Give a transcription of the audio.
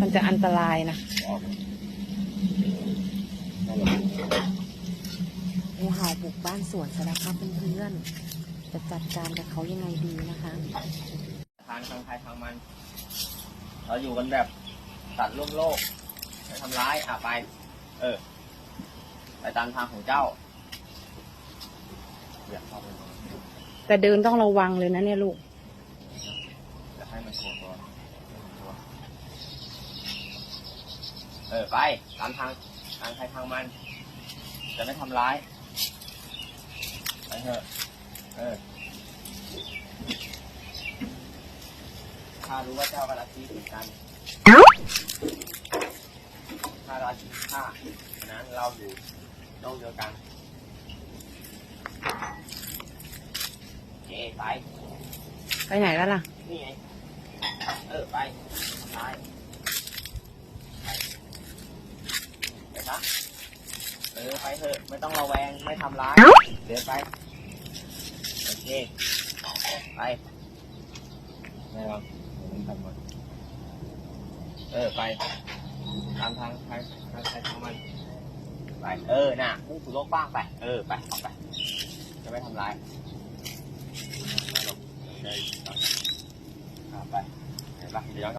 มันจะอันตรายนะออกนั่นแหละงูเห่าบุกบ้านสวนซะแล้วครับเพื่อนๆจะจัดการกับเขายังไงดีนะคะทางทางใครทางมัน เราอยู่กันแบบสัตว์ร่วมโลกไม่ทำร้ายอะไป เออ ไปตามทางของเจ้าอยากเข้าไปนอนแต่เดินต้องระวังเลยนะเนี่ยลูกอยากให้มันโชว์ตัวตัว เออไปตามทางทางใครทางมัน จะไม่ทำร้ายไปเถอะเออถ้ารู้ว่าเจ้ากับลัทธิติดกันถ้าลัทธิฆ่าฉะนั้นเราอยู่โลกเดียวกันเจ๊ไปไปไหนแล้วล่ะ นี่ไงเออไปทำร้ายไปไปนะเออไปเถอะไม่ต้องระแวงไม่ทำร้ายเดินไปโอเคไปไม่หรอกเดินไปหมดเออไปตามทางใครทางใครทางมันไปเออน่ะมุ่งสู่โลกกว้างไป เออไปออกไป จะไม่ทำร้ายไม่หรอก เดินไ